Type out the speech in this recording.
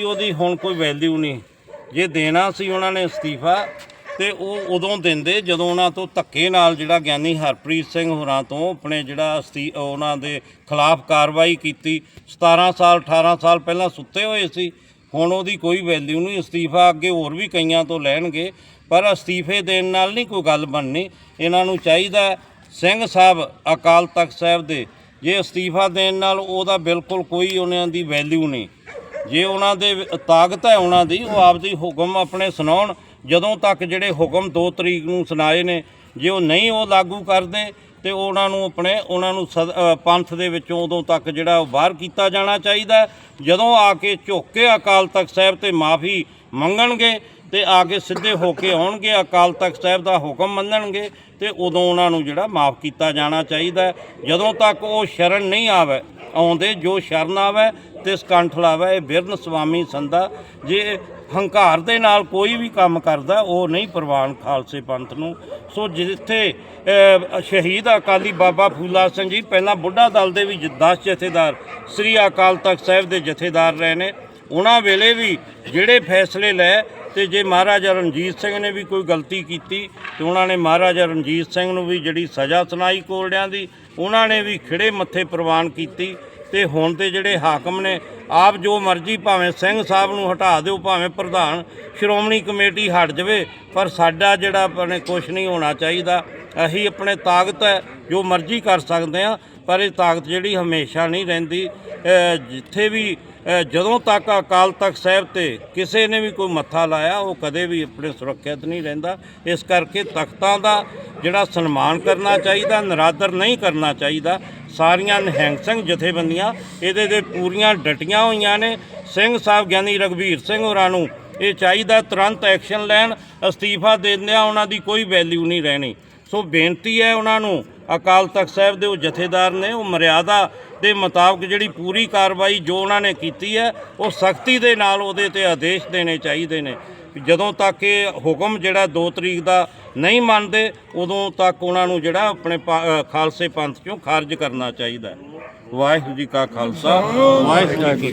ਜੀ ਉਹਦੀ ਹੁਣ ਕੋਈ ਵੈਲਿਊ ਨਹੀਂ। ਜੇ ਦੇਣਾ ਸੀ ਉਹਨਾਂ ਨੇ ਅਸਤੀਫਾ, ਤੇ ਉਹ ਉਦੋਂ ਦਿੰਦੇ ਜਦੋਂ ਉਹਨਾਂ ਤੋਂ ਧੱਕੇ ਨਾਲ ਜਿਹੜਾ ਗਿਆਨੀ ਹਰਪ੍ਰੀਤ ਸਿੰਘ ਹੋਰਾਂ ਤੋਂ ਆਪਣੇ ਜਿਹੜਾ ਅਸਤੀ, ਉਹਨਾਂ ਦੇ ਖਿਲਾਫ ਕਾਰਵਾਈ ਕੀਤੀ। 17 ਸਾਲ 18 ਸਾਲ ਪਹਿਲਾਂ ਸੁੱਤੇ ਹੋਏ ਸੀ। ਹੁਣ ਉਹਦੀ ਕੋਈ ਵੈਲਿਊ ਨਹੀਂ, ਅਸਤੀਫਾ ਅੱਗੇ ਹੋਰ ਵੀ ਕਈਆਂ ਤੋਂ ਲੈਣਗੇ। ਪਰ ਅਸਤੀਫੇ ਦੇਣ ਨਾਲ ਨਹੀਂ ਕੋਈ ਗੱਲ ਬਣਨੀ। ਇਹਨਾਂ ਨੂੰ ਚਾਹੀਦਾ ਸਿੰਘ ਸਾਹਿਬ ਅਕਾਲ ਤਖਤ ਸਾਹਿਬ ਦੇ। ਜੇ ਅਸਤੀਫਾ ਦੇਣ ਨਾਲ ਉਹਦਾ ਬਿਲਕੁਲ ਕੋਈ ਉਹਨਾਂ ਦੀ ਵੈਲਿਊ ਨਹੀਂ। ਜੇ ਉਹਨਾਂ ਦੇ ਤਾਕਤ ਹੈ ਉਹਨਾਂ ਦੀ, ਉਹ ਆਪਦੀ ਹੁਕਮ ਆਪਣੇ ਸੁਣਾਉਣ। ਜਦੋਂ ਤੱਕ ਜਿਹੜੇ ਹੁਕਮ 2 ਤਰੀਕ ਨੂੰ ਸੁਣਾਏ ਨੇ, ਜੇ ਉਹ ਨਹੀਂ ਉਹ ਲਾਗੂ ਕਰਦੇ, ਤੇ ਉਹਨਾਂ ਨੂੰ ਆਪਣੇ, ਉਹਨਾਂ ਨੂੰ ਸਦ- ਪੰਥ ਦੇ ਵਿੱਚੋਂ ਉਦੋਂ ਤੱਕ ਜਿਹੜਾ ਉਹ ਬਾਹਰ ਕੀਤਾ ਜਾਣਾ ਚਾਹੀਦਾ ਜਦੋਂ ਆ ਕੇ ਝੁੱਕ ਕੇ ਅਕਾਲ ਤਖਤ ਸਾਹਿਬ ਤੇ ਮਾਫੀ ਮੰਗਣਗੇ, ਤੇ ਆ ਕੇ ਸਿੱਧੇ ਹੋ ਕੇ ਆਉਣਗੇ, ਅਕਾਲ ਤਖਤ ਸਾਹਿਬ ਦਾ ਹੁਕਮ ਮੰਨਣਗੇ, ਤੇ ਉਦੋਂ ਉਹਨਾਂ ਨੂੰ ਜਿਹੜਾ ਮਾਫ ਕੀਤਾ ਜਾਣਾ ਚਾਹੀਦਾ ਜਦੋਂ ਤੱਕ ਉਹ ਸ਼ਰਨ ਨਹੀਂ ਆਵੇ ਆਉਂਦੇ, ਜੋ ਸ਼ਰਨ ਆਵੇ ਤੇ ਸਕੰਠਲਾਵੈ ਇਹ ਬਿਰਨ ਸੁਆਮੀ ਸੰਦਾ ਜੇ ਹੰਕਾਰ ਦੇ ਨਾਲ ਕੋਈ ਵੀ ਕੰਮ ਕਰਦਾ, ਉਹ ਨਹੀਂ ਪ੍ਰਵਾਨ ਖਾਲਸੇ ਪੰਥ ਨੂੰ। ਸੋ ਜਿੱਥੇ ਸ਼ਹੀਦ ਅਕਾਲੀ ਬਾਬਾ ਫੂਲਾ ਸਿੰਘ ਜੀ, ਪਹਿਲਾਂ ਬੁੱਢਾ ਦਲ ਦੇ ਵੀ 10 ਜਥੇਦਾਰ, ਸ੍ਰੀ ਅਕਾਲ ਤਖਤ ਸਾਹਿਬ ਦੇ ਜਥੇਦਾਰ ਰਹੇ ਨੇ। ਉਹਨਾਂ ਵੇਲੇ ਵੀ ਜਿਹੜੇ ਫੈਸਲੇ ਲੈ ਤੇ ਜੇ ਮਹਾਰਾਜਾ ਰਣਜੀਤ ਸਿੰਘ ਨੇ ਵੀ ਕੋਈ ਗਲਤੀ ਕੀਤੀ, ਤੇ ਉਹਨਾਂ ਨੇ ਮਹਾਰਾਜਾ ਰਣਜੀਤ ਸਿੰਘ ਨੂੰ ਵੀ ਜਿਹੜੀ ਸਜ਼ਾ ਸੁਣਾਈ ਕੋਲਡਿਆਂ ਦੀ, ਉਹਨਾਂ ਨੇ ਵੀ ਖਿੜੇ ਮੱਥੇ ਪ੍ਰਵਾਨ ਕੀਤੀ, ਤੇ ਹੁਣ ਤੇ ਜਿਹੜੇ ਹਾਕਮ ਨੇ, ਆਪ ਜੋ ਮਰਜ਼ੀ ਭਾਵੇਂ ਸਿੰਘ ਸਾਹਿਬ ਨੂੰ ਹਟਾ ਦਿਓ, ਭਾਵੇਂ ਪ੍ਰਧਾਨ, ਸ਼੍ਰੋਮਣੀ ਕਮੇਟੀ ਹਟ ਜਾਵੇ, ਪਰ ਸਾਡਾ ਜਿਹੜਾ ਆਪਣੇ ਕੁਝ ਨਹੀਂ ਹੋਣਾ ਚਾਹੀਦਾ, ਅਸੀਂ ਆਪਣੇ ਤਾਕਤ ਹੈ, ਜੋ ਮਰਜ਼ੀ ਕਰ ਸਕਦੇ ਆ ਪਰ ਇਹ ਤਾਕਤ ਜਿਹੜੀ ਹਮੇਸ਼ਾ ਨਹੀਂ ਰਹਿੰਦੀ। ਜਿੱਥੇ ਵੀ ਜਦੋਂ ਤੱਕ ਅਕਾਲ ਤਖਤ ਸਾਹਿਬ ਤੇ ਕਿਸੇ ਨੇ ਵੀ ਕੋਈ ਮੱਥਾ ਲਾਇਆ, ਉਹ ਕਦੇ ਵੀ ਆਪਣੇ ਸੁਰੱਖਿਅਤ ਨਹੀਂ ਰਹਿੰਦਾ। ਇਸ ਕਰਕੇ ਤਖਤਾਂ ਦਾ ਜਿਹੜਾ ਸਨਮਾਨ ਕਰਨਾ ਚਾਹੀਦਾ, ਨਰਾਦਰ ਨਹੀਂ ਕਰਨਾ ਚਾਹੀਦਾ। ਸਾਰੀਆਂ ਨਿਹੰਗ ਸਿੰਘ ਜਥੇਬੰਦੀਆਂ, ਇਹਦੇ ਦੇ ਪੂਰੀਆਂ ਡਟੀਆਂ ਹੋਈਆਂ ਨੇ। ਸਿੰਘ ਸਾਹਿਬ ਗਿਆਨੀ ਰਗਵੀਰ ਸਿੰਘ ਹੋਰਾਂ ਨੂੰ ਇਹ ਚਾਹੀਦਾ, ਤੁਰੰਤ ਐਕਸ਼ਨ ਲੈਣ, ਅਸਤੀਫਾ ਦਿੰਦਿਆਂ ਉਹਨਾਂ ਦੀ ਕੋਈ ਵੈਲਿਊ ਨਹੀਂ ਰਹਿਣੀ। ਸੋ ਬੇਨਤੀ ਹੈ ਉਹਨਾਂ ਨੂੰ ਅਕਾਲ ਤਖਤ ਸਾਹਿਬ ਦੇ ਉਹ ਜਥੇਦਾਰ ਨੇ, ਉਹ ਮਰਿਆਦਾ ਦੇ ਮੁਤਾਬਕ ਜਿਹੜੀ ਪੂਰੀ ਕਾਰਵਾਈ ਜੋ ਉਹਨਾਂ ਨੇ ਕੀਤੀ ਹੈ, ਉਹ ਸਖਤੀ ਦੇ ਨਾਲ ਉਹਦੇ ਤੇ ਆਦੇਸ਼ ਦੇਣੇ ਚਾਹੀਦੇ ਨੇ। ਜਦੋਂ ਤੱਕ ਇਹ ਹੁਕਮ ਜਿਹੜਾ 2 ਤਰੀਕ ਦਾ ਨਹੀਂ ਮੰਨਦੇ, ਉਦੋਂ ਤੱਕ ਉਹਨਾਂ ਨੂੰ ਜਿਹੜਾ ਆਪਣੇ ਪਾ- ਖਾਲਸੇ ਪੰਥ ਚੋਂ ਖਾਰਜ ਕਰਨਾ ਚਾਹੀਦਾ ਵਾਹਿਗੁਰੂ ਜੀ ਕਾ ਖਾਲਸਾ, ਵਾਹਿਗੁਰੂ ਜੀ ਕੀ